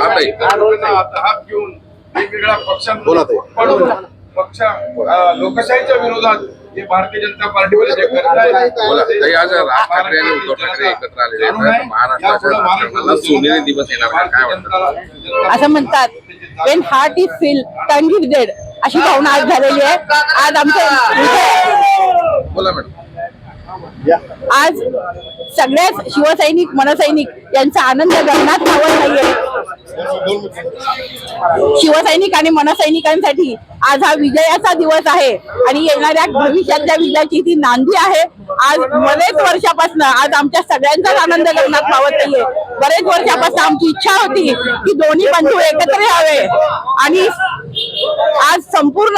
हात घेऊन वेगवेगळ्या बोला ताई. पक्षांकडून पक्ष लोकशाहीच्या विरोधात हे भारतीय जनता पार्टीवाले जे करतायत बोला. ताई, आज राज ठाकरे आणि उद्धव ठाकरे एकत्र आलेले आहेत. तर महाराष्ट्राच्या राजकारणाला सोनेरी दिवस येणार का? काय वाटतं? असं म्हणतात. When heart is full tongue is dead अशी भावना आज झालेली आहे. आज आमचं बोला मॅडम. आज सगळ्याच शिवसैनिक मनसैनिक यांचा आनंद गगनात मावत नाहीये. शिवसैनिक आणि मनसैनिकांसाठी आज हा विजयाचा दिवस आहे आणि येणाऱ्या भविष्यातल्या विजयाची ती नांदी आहे. आज बरेच वर्षापासून आज आमच्या सगळ्यांचाच आनंद लग्नात पावत नाहीये. बरेच वर्षापासून आमची इच्छा होती की दोन्ही बंधू एकत्र यावे. आणि आज संपूर्ण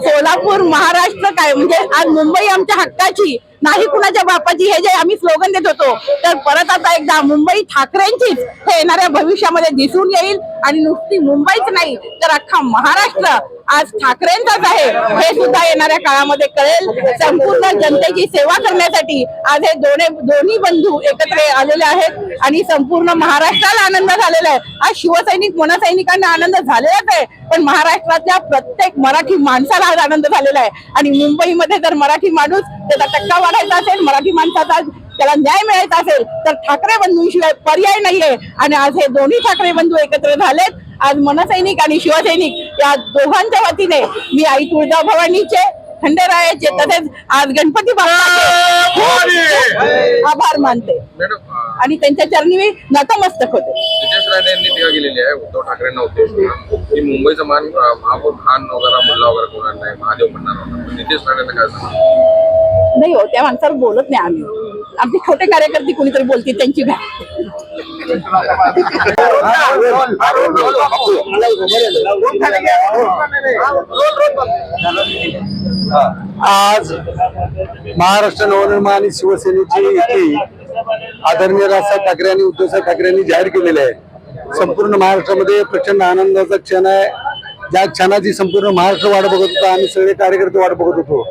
सोलापूर महाराष्ट्र काय म्हणजे आज मुंबई आमच्या हक्काची नाही कुणाच्या बापाची. हे जे आम्ही स्लोगन देत होतो तर परत आता एकदा मुंबई ठाकरेंचीच हे येणाऱ्या भविष्यामध्ये दिसून येईल. आणि नुसती मुंबईच नाही तर अख्खा महाराष्ट्र आज ठाकरेंचाच आहे. हे सुद्धा येणाऱ्या काळामध्ये कळेल. संपूर्ण जनतेची सेवा करण्यासाठी आज हे दोन्ही दोन्ही बंधू एकत्र आलेले आहेत. आणि संपूर्ण महाराष्ट्राला आनंद झालेला आहे. आज शिवसैनिक मनसैनिकांना आनंद झालेलाच आहे. पण महाराष्ट्रात महाराष्ट्रातल्या प्रत्येक मराठी माणसाला आज आनंद झालेला आहे. आणि मुंबईमध्ये जर मराठी माणूस त्याचा टक्का वाढायचा असेल मराठी माणसाचा त्याला न्याय मिळायचा असेल तर ठाकरे बंधूंशिवाय पर्याय नाहीये. आणि आज हे दोन्ही ठाकरे बंधू एकत्र झालेत. आज मनसैनिक आणि शिवसैनिक या दोघांच्या वतीने मी आई तुळजाभवानीचे खंडेरायाचे तसेच आज गणपती खूप आभार मानते. आणि त्यांच्या चरणी मी नतमस्तक होते. राणे यांनी टीका केलेली आहे. उद्धव ठाकरेंना उद्देशून की मुंबईचा मान महापौर खान वगैरे मुल्ला वगैरे कोणाला नाही. महादेव म्हणणार नितेश राणेंना काय नाही हो त्या माणसावर बोलत नाही आम्ही. आमचे छोटे कार्यकर्ते कोणीतरी बोलतील त्यांची आज महाराष्ट्र नवनिर्माण आणि शिवसेनेची युती आदरणीय राजसाहेब ठाकरे आणि उद्धवसाहेब ठाकरे यांनी जाहीर केलेली आहे संपूर्ण महाराष्ट्रामध्ये प्रचंड आनंदाचा क्षण आहे. ज्या क्षणाची संपूर्ण महाराष्ट्र वाट बघत होता आणि सगळे कार्यकर्ते वाट बघत होतो.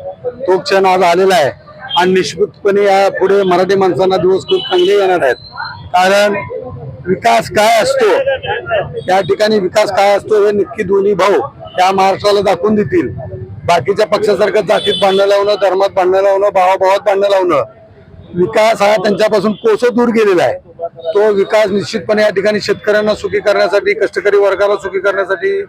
तो क्षण आज आलेला आहे. आणि निश्चितपणे या पुढे मराठी माणसांना दिवस खूप चांगले येणार आहेत. कारण विकास काय असतो या ठिकाणी विकास काय असतो हे नक्की दोन्ही भाऊ त्या महाराष्ट्राला दाखवून देतील. बाकीच्या पक्षासारखं जातीत बांधणं लावणं धर्मात बांधणं लावणं भावाभावात बांधणं लावणं विकास हा त्यांच्यापासून कोसो दूर गेलेला आहे. तो विकास निश्चितपणे या ठिकाणी शेतकऱ्यांना सुखी करण्यासाठी कष्टकरी वर्गाला सुखी करण्यासाठी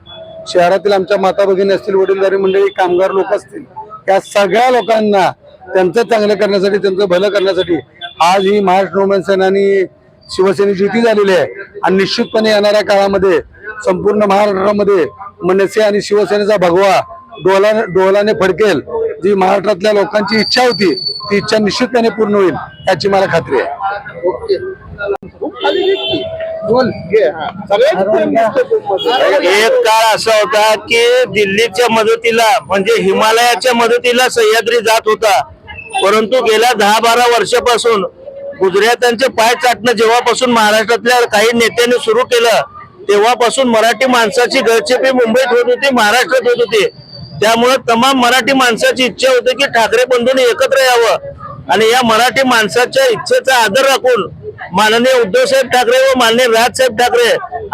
शहरातील आमच्या माता भगिनी असतील वडीलधारी मंडळी कामगार लोक असतील या सगळ्या लोकांना त्यांचं चांगलं करण्यासाठी त्यांचं भलं करण्यासाठी आज ही महाराष्ट्र रोमन सेनानी शिवसेनेची युती झालेली आहे. आणि निश्चितपणे येणाऱ्या काळामध्ये संपूर्ण महाराष्ट्रामध्ये मनसे आणि शिवसेनेचा भगवा डोला डोलाने फडकेल. जी महाराष्ट्रातल्या लोकांची इच्छा होती ती इच्छा निश्चितपणे पूर्ण होईल याची मला खात्री आहे. एक काळ असा होता की दिल्लीच्या मदतीला म्हणजे हिमालयाच्या मदतीला सह्याद्री जात होता. परंतु गेल्या दहा बारा वर्षापासून गुजरात्यांचे पाय चाटणं जेव्हापासून महाराष्ट्रातल्या काही नेत्यांनी सुरू केलं तेव्हापासून मराठी माणसाची गळचेपी मुंबईत होत होती महाराष्ट्रात होत होती. त्यामुळे तमाम मराठी माणसाची इच्छा होती की ठाकरे बंधूंनी एकत्र यावं. आणि या मराठी माणसाच्या इच्छेचा आदर राखून माननीय उद्धवसाहेब ठाकरे व माननीय राजसाहेब ठाकरे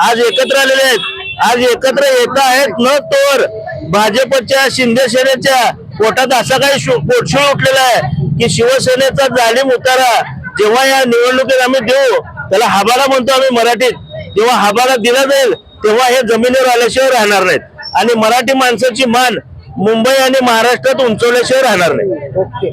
आज एकत्र आलेले आहेत. आज एकत्र येत आहेत न तोवर भाजपच्या शिंदे सेनेच्या पोटात असा काही शो- पोटशोळ उठलेला आहे की शिवसेनेचा जाणीव उतारा जेव्हा या निवडणुकीत आम्ही देऊ त्याला हाबारा म्हणतो आम्ही मराठीत. जेव्हा हाबारा दिला जाईल तेव्हा हे जमिनीवर आल्याशिवाय राहणार नाहीत. आणि मराठी माणसाची मान मुंबई आणि महाराष्ट्रात उंचवल्याशिवाय राहणार नाही.